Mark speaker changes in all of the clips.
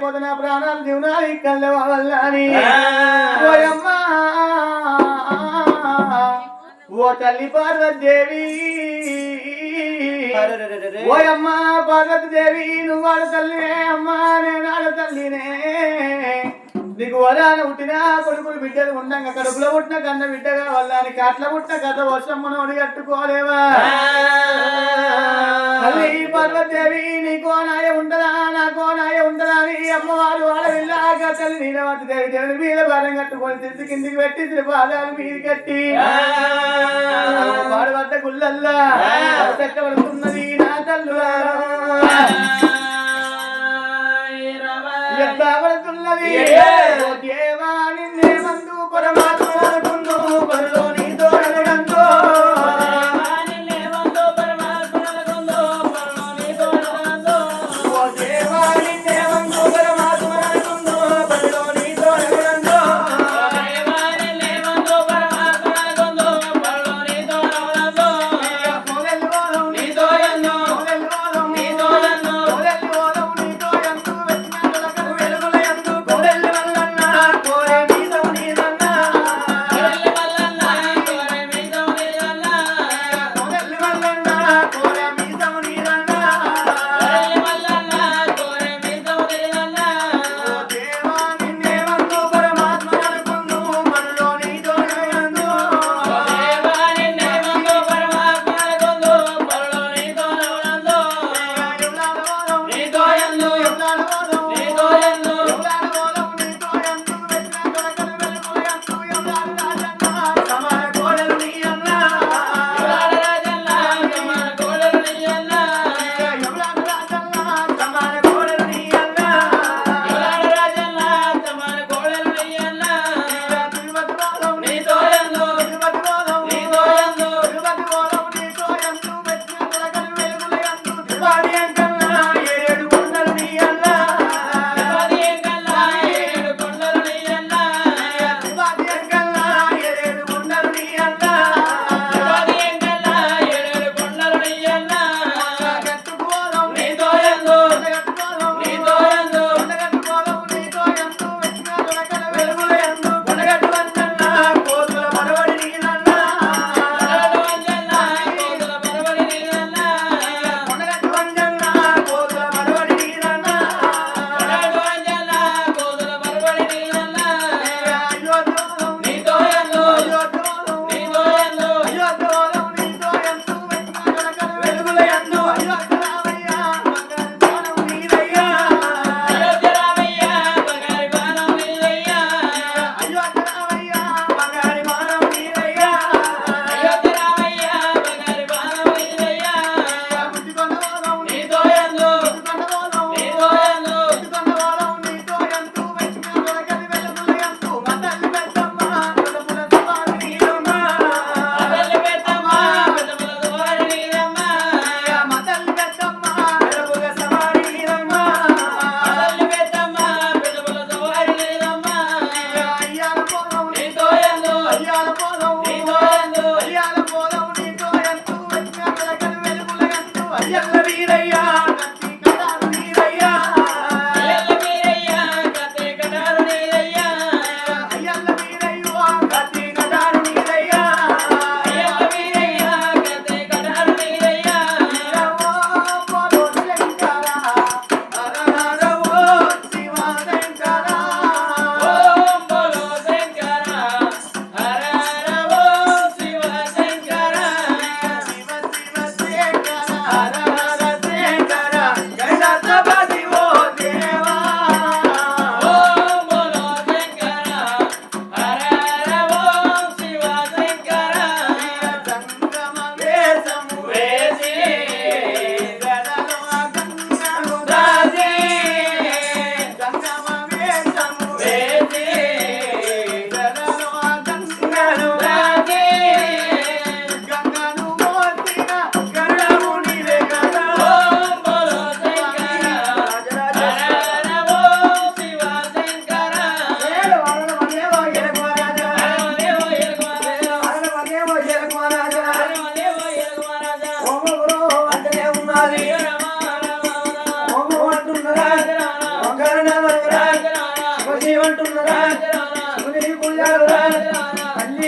Speaker 1: పోతే నా ప్రాణాలు జీవనాలు కళ్ళ ఓయమ్మా. ఓ తల్లి పార్వతీదేవి. ఓయమ్మా పార్వతీదేవి నువ్వు ఆడ తల్లినే అమ్మా నేను ఆడ తల్లినే. నీకు వరాన పుట్టిన కొడుకులు బిడ్డలు ఉండంగా కడుపులో పుట్టిన కన్న బిడ్డగా వల్లని కాట్ల పుట్టిన కథ వర్షం మనం కట్టుకోలేవా తల్లి పార్వతీదేవి నీకో నాయ ఉండదా? నాకో నాయ ఉండదా అని అమ్మవారు ఆడవిల్లాగా తల్లి నీలవంటి దేవి దేవుని మీద భారం కట్టుకొని తిరిగి కిందికి పెట్టి తిరి పాదాలు మీద కట్టి వాడు వద్ద గుల్లల్లా పడుతున్నది నా తల్లులారా. ఎట్లా పడుతున్నది ఓ దేవా నిన్నే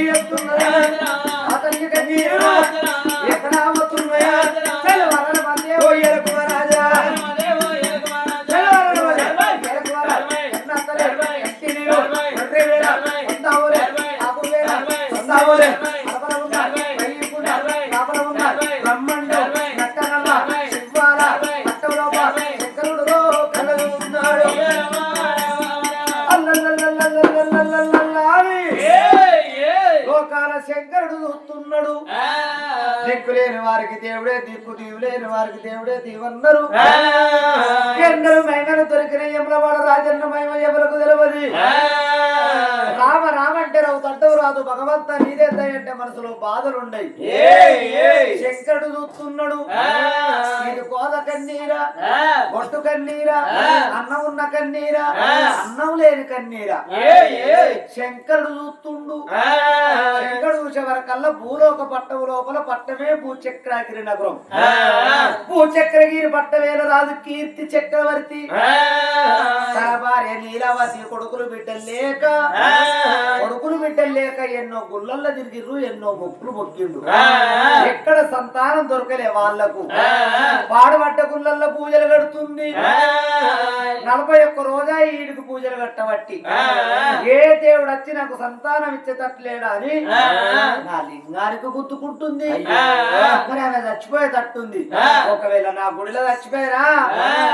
Speaker 2: கையத்துள்ள శంకరుడు చూస్తున్నాడు దిక్కు లేని వారికి దేవుడే దిక్కు దీవు లేని వారికి దేవుడే దీవన్నారు ఎందరు మైమలు దొరికిన యములవాడ రాజన్న మహిమ ఎవలకు తెలియదు? రామ రామ అంటే రావు తట్టవు రాదు భగవంత నీదే దయంటే మనసులో బాధలుండయి. శంకరుడు చూస్తున్నాడు. ఇది కోద కన్నీరా బొట్టు కన్నీరా అన్నం ఉన్న కన్నీరా అన్నం లేని కన్నీరా. శంకరుడు చూస్తుండు. శంకరుడు చూసే వరకల్లా భూలోక పట్టవు లోపల పట్టమే భూచక్రాగిరి నగరం భూచక్రగిరి పట్టవేల రాజు కీర్తి చక్రవర్తి. భార్య నీలావతి కొడుకులు బిడ్డలు లేక కొడుకులు బిడ్డలు లేక ఎన్నో గుళ్ళల్లో తిరిగిర్రు ఎన్నో మొక్కులు మొక్కిండు ఎక్కడ సంతానం దొరకలే వాళ్ళకు పాడుబడ్డ గుళ్ళల్లో పూజలు కడుతుంది. నలభై ఒక్క రోజా ఈడికి పూజలు కట్టబట్టి. ఏ దేవుడు వచ్చి నాకు సంతానం ఇచ్చేటట్లేడా అని నా లింగానికి గుర్తుకుంటుంది. మరి ఆమె చచ్చిపోయేటట్టుంది. ఒకవేళ నా గుడిలో చచ్చిపోయారా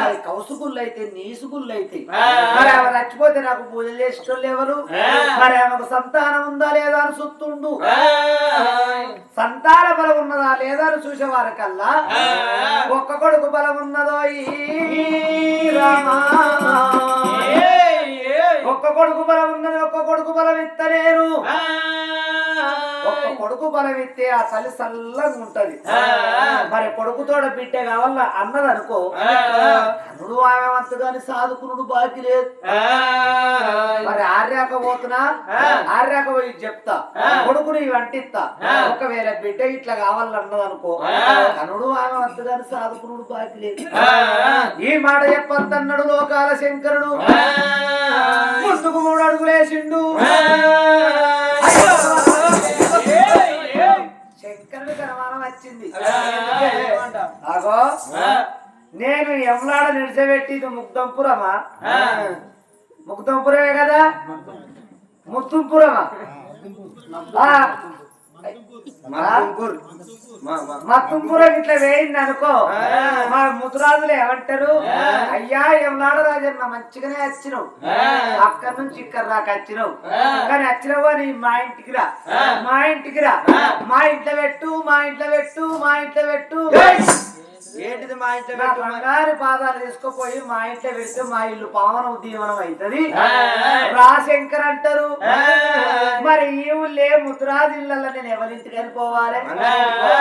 Speaker 2: మరి కౌసుగుళ్ళు అయితే నీసుగుళ్ళు అయితే మరి ఆమె చచ్చిపోతే నాకు పూజలు చేసేటోళ్ళు ఎవరు? మరి ఆమెకు సంతానం ఉందా లేదా అని చూస్తుండు సంతాన బలం ఉన్నదా లేదా అని చూసే వారికల్లా ఒక్క కొడుకు బలం ఉన్నదో రామా. ఒక్క కొడుకు బలం ఉన్నది ఒక్క కొడుకు బలం ఇత్తలేరు. కొడుకు బలం ఇస్తే ఆ తల్లి చల్లగా ఉంటది. మరి కొడుకుతోడ బిడ్డ కావాల అన్నది అనుకో. ఆమె వంతుగాని సాధుకునుడు బాకి లేదు. మరి ఆర్యాక పోతున్నా? ఆర్యాక పోయి చెప్తా. కొడుకుని వంటిస్తా ఒకవేళ బిడ్డ ఇట్లా కావాలన్నది అనుకో. కనుడు ఆమె వంతుగాని సాధుకునుడు బాకి లేదు. ఈ మాట చెప్పొద్దన్నాడు లోకాల శంకరుడు. ముందుకు మూడు అడుగులేసిండు శంకరుడు వచ్చింది. అగో నేను ఎమలాడ నిలిచబెట్టింది ముగ్ధంపురమా ముగ్ధంపురమే కదా? ముత్తుంపురమా? ఆ, మత్తుంపురం ఇట్లా వేయింది అనుకో. మా ముతురాజులు ఏమంటారు? అయ్యా ఎమలాడ రాజన్న మంచిగానే వచ్చినావు. అక్కడి నుంచి ఇక్కడ దాకా వచ్చినావు. కానీ వచ్చినావు అని మా ఇంటికి రా. మా ఇంటికి రా. మా ఇంట్లో పెట్టు మా ఇంట్లో పెట్టు మా ఇంట్లో పెట్టు.
Speaker 3: ఏంటిది మా ఇంట్లో
Speaker 2: నా? బంగారు పాదాలు తీసుకుపోయి మా ఇంట్లో పెడితే మా ఇల్లు పావనం దీవనం అవుతుంది. రాశంకర్ అంటారు. మరి ఈ ఊళ్ళే ముద్రాజ్ ఇళ్ళల్లో నేను ఎవరింటికి వెళ్ళిపోవాలి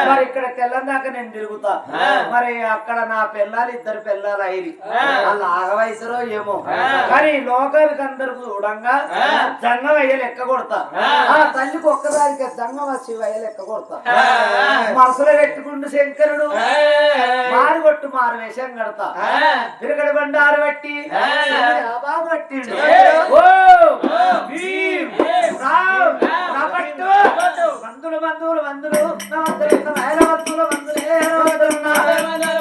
Speaker 2: మరి ఇక్కడ తెల్లందాక నేను తిరుగుతా. మరి అక్కడ నా పిల్లలు ఇద్దరు పిల్లలు అయిరి వాళ్ళు ఆగవయసరో ఏమో. కానీ లోకానికి అందరు చూడంగా జంగమయ్య లెక్క కొడతా. ఆ తల్లికి ఒక్కదానికి జంగమ శివయ్య లెక్క కొడతా. మనసులో పెట్టుకుంటూ శంకరుడు. మారుగొట్టు మారు వేషం కడతా. తిరగడి బండారు బట్టి పట్టిండు బంధువులు బంధువులు బంధువులు వందులు వందులు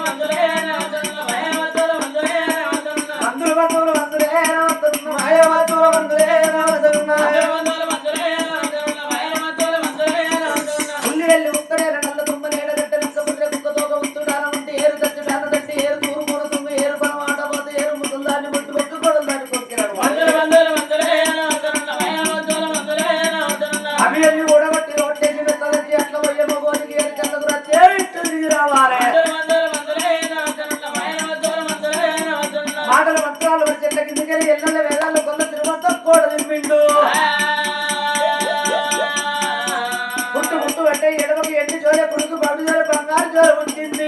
Speaker 2: అంటే ఎడమకి ఎన్ని జోలే కొడుకు బాబు జోలే బంగారు జోల పుట్టింది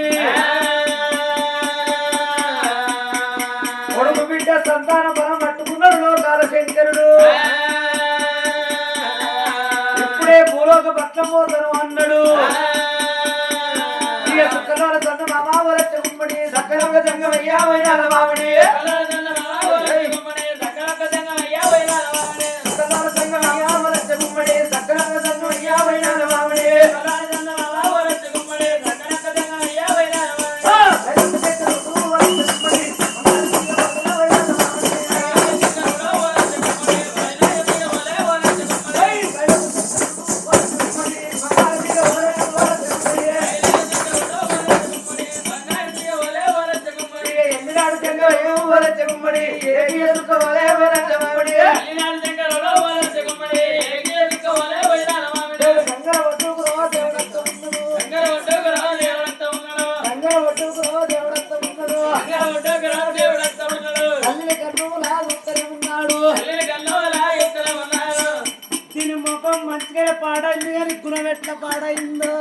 Speaker 2: కొడుకు బిడ్డ సంతాన బలం పట్టుకున్నాడు లోకాల శంకరుడు. ఇప్పుడే భూలోక పట్ల పోతను అన్నాడు ఇక సుక్కలోన సన్న మామావల చెమ్మడి సక్కరంగ జంగమయ్యా వైనాల మామిడి ఎట్లా పాడైందో.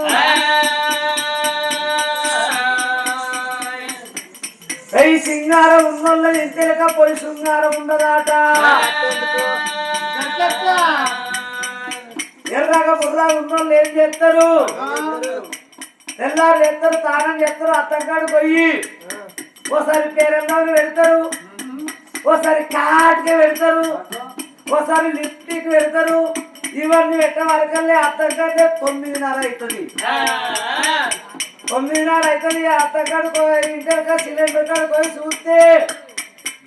Speaker 2: ఈ సింగారం ఉన్నోళ్ళ ఇంతేక పోయి శృంగారం ఉండదాట. ఎర్రగా బుర్రా ఉన్నోళ్ళు ఏం చేస్తారు తెల్లారు ఎత్తారు తానం చేస్తారు అత్తగాడు పోయి ఓసారి పేరెందామని వెళ్తారు. ఓసారి కాట్కి వెళ్తారు. ఓసారి లిఫ్ట్కి వెళ్తారు. ఇవన్నీ పెట్టే వరకల్లే అత్తగాడే తొమ్మిదిన్నర అవుతుంది తొమ్మిదిన్నర అవుతుంది అత్తగాడు పోయి ఇంటర్ సిలిండర్ కాడు పోయి చూస్తే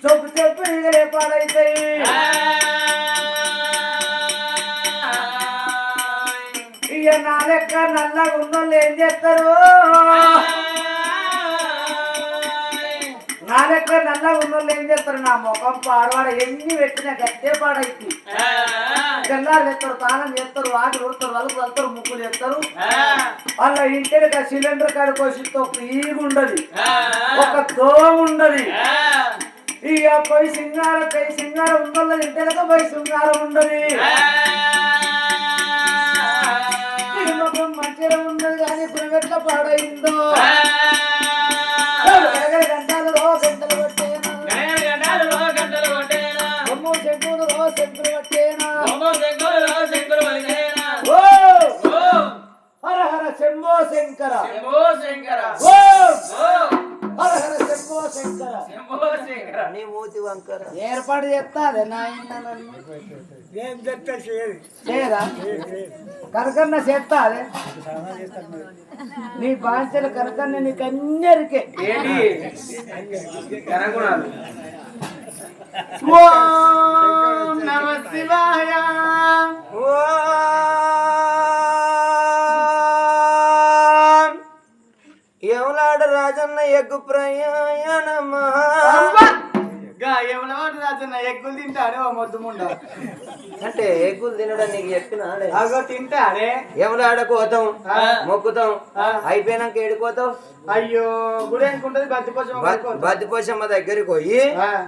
Speaker 2: చెప్పు చెప్పు ఇక రేపాడైతాయి ఇక నా లెక్క నల్లగా ఉన్నోళ్ళు ఏం చేస్తారు? నా లెక్క నల్లగా ఉన్నోళ్ళు ఏం చేస్తారు? నా ముఖం పాడవాడ ఎన్ని పెట్టినా గట్టే పాడైంది తెల్లారు ఎత్తారు తాళం చేస్తారు వాటి కొడతారు వలుపు వెళ్తారు ముక్కులు ఎత్తారు వాళ్ళ ఇంటికి సిలిండర్ కాడ కోసిస్తే ఒక ఈగ ఉండదు. ఒక దోమ ఉండదు. ఇక పోయి సింగారం పోయి సింగారం ఉండదు ఇంటికి పోయి సింగారం ఉండదు. మంచిగా ఉన్నది కానీ ఇప్పుడు ఎట్లా పాడైందో?
Speaker 3: వంకర
Speaker 2: ఏర్పాటు చేస్తా అదే నా చేయరా కనకన్న చేస్తా అదే. నీ బాంచల కనకన్న నీకు
Speaker 4: కనగుణాలు
Speaker 2: ఓం నమ శివాయ.
Speaker 3: ఎవలాడ రాజన్న ఎగ్గు ప్రయాణమా?
Speaker 2: ఎవలవాడు రాజన్న ఎగ్గులు తింటాడే ఓ మొద్దు ముండ.
Speaker 3: అంటే ఎగ్గులు తినడం నీకు చెప్పిన
Speaker 2: అగో తింటాడే.
Speaker 3: ఎవలాడ కోతాం. మొక్కుతాం. అయిపోయినాక ఏడుకోతాం
Speaker 2: అయ్యో గుడి అనుకుంటది బతి కోసం
Speaker 3: బద్దిపోసమ్మ దగ్గరికి పోయి.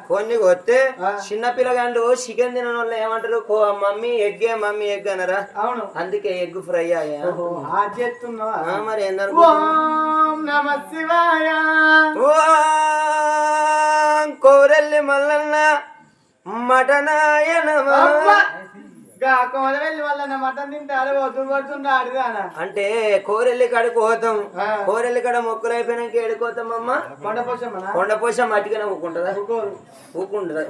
Speaker 3: కొన్ని కొత్తే
Speaker 2: ఆ.
Speaker 3: చిన్న పిల్లగాండు చికెన్ తినడం వల్ల ఏమంటారు మమ్మీ ఎగ్గే మమ్మీ ఎగ్ అనరా?
Speaker 2: అవును.
Speaker 3: అందుకే ఎగ్ ఫ్రై అయ్యా. మరి ఏందనుకో
Speaker 2: ఓం నమ శివాయ.
Speaker 3: కోరెల్లి మల్లన్న మటనాయనమా? అంటే కోరెల్లి కాడికి పోతాం.
Speaker 2: ఆ.
Speaker 3: కోరెల్లి కాడ మొక్కలు అయిపోయినాక ఏడుకోతాం అమ్మ? కొండపోస మట్టిగానే ఊకుంటుందా? ఊకుంటుందా?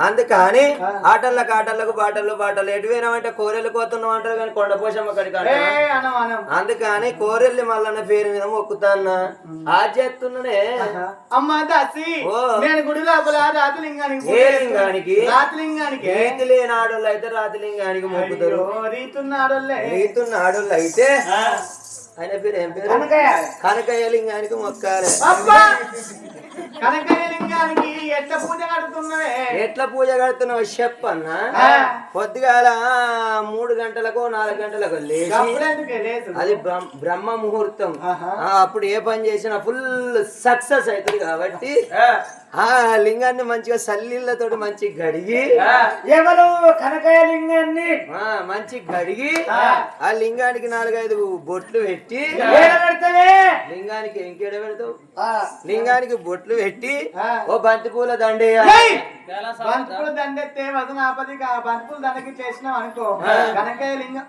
Speaker 3: అందుకని. ఆటలకు ఆటలకు బాటలు బాటలు ఎటు పోయినామంటే కోరెల్లి కోతున్నాం అంటారు కానీ కొండపోసమ్మ కాడికి అందుకని కోరెల్లి మల్లన్న పేరు మీద మొక్కుతాన్నా. ఆ చేస్తున్నానే
Speaker 2: అమ్మ దాసి. నేను గుడి లోపల రాతలింగానికి చేస్తున్నా. రాతలింగానికి
Speaker 3: రీతి లేని ఆడోళ్ళు అయితే రాతిలింగానికి మొక్కుతారు.
Speaker 2: అయ్యో, రీతున్నాడోళ్ళే
Speaker 3: రీతున్న ఆడోళ్ళు అయితే ఆయన పేరు ఏం పేరు.
Speaker 2: కనకయ్య.
Speaker 3: లింగానికి మొక్కాలి.
Speaker 2: ఎట్ల పూజ కడుతున్నవే?
Speaker 3: ఎట్లా పూజ కడుతున్నావు చెప్పన్నా. పొద్దుగాల మూడు గంటలకు నాలుగు గంటలకు లేచి అది బ్రహ్మ- ముహూర్తం. అప్పుడు ఏ పని చేసినా ఫుల్ సక్సెస్ అవుతుంది కాబట్టి ఆ. లింగాన్ని మంచిగా సల్లీళ్ళతోటి మంచి గడిగి
Speaker 2: ఎవరు కనకయ్య లింగాన్ని
Speaker 3: మంచి గడిగి ఆ. లింగానికి నాలుగైదు బొట్లు పెట్టి
Speaker 2: పెడతావే
Speaker 3: లింగానికి ఇంకేడ పెడతావు?
Speaker 2: ఆ.
Speaker 3: లింగానికి బొట్లు పెట్టి
Speaker 2: ఆ.
Speaker 3: ఓ బంతి పూల!
Speaker 2: బంతిపూల దండెత్తే వదన ఆపదికి ఆ బంతిపూల దండకి చేసినాం అనుకో. కనకయ్య లింగం.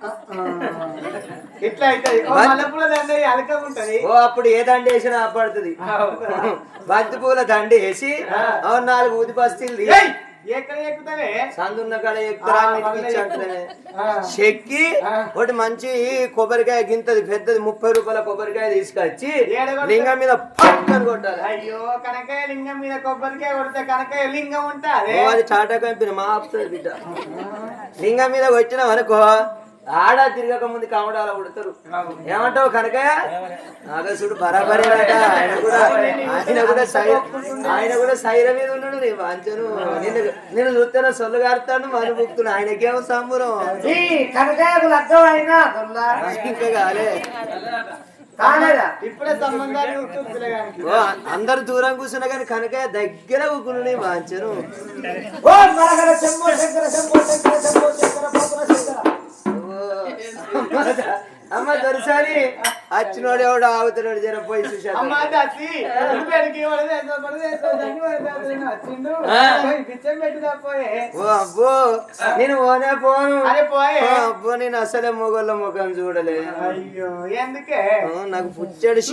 Speaker 2: ఇట్లా అవుతుంది మల్లెపూల దండ అలక ఉంటది.
Speaker 3: ఓ అప్పుడు ఏ దండ వేసినా ఆపడుతుంది బంతి పూల దండ వేసి ఓ నాలుగు ఊది బస్తీలు సందున్న కాడ ఎక్కుతారా. చెక్కి. ఒకటి మంచి కొబ్బరికాయ గింతది పెద్దది ముప్పై రూపాయల కొబ్బరికాయ తీసుకొచ్చి? లింగం మీద పక్కన కొట్టాలి.
Speaker 2: అయ్యో కనకయ్య లింగం మీద కొబ్బరికాయ కొడితే కనకయ్య లింగం ఉంటాదే.
Speaker 3: ఓ అది టాటా కంపెనీ మా బిడ్డ. లింగం మీద కొట్టినాం అనుకో ఆడ తిరగక ముందు కామడాల ఉడతారు ఏమంటావు కనుక నాగసుడు బరాబరి ఆయన కూడా ఆయన కూడా సై ఆయన కూడా సైర మీద ఉన్నాడు నీ వాంచను. నిన్ను నేను చూస్తేనే సొల్లు గారుతాను మను బుక్తున్నా ఆయనకేమో సంబరం. ఇంకా కాలే. అందరు దూరం కూర్చున్నా కానీ కనుక దగ్గర కూకుని వాంచను.
Speaker 5: ఓ
Speaker 3: అమ్మ దొరసారి వచ్చినోడు ఎవడు ఆగుతున్నాడు జర పోయి ఓ అబ్బో నేను పోనే పోను. అబ్బో నేను అసలే మొగోళ్ళ ముఖం చూడలే
Speaker 2: అయ్యో ఎందుకే?
Speaker 3: నాకు పుచ్చాడు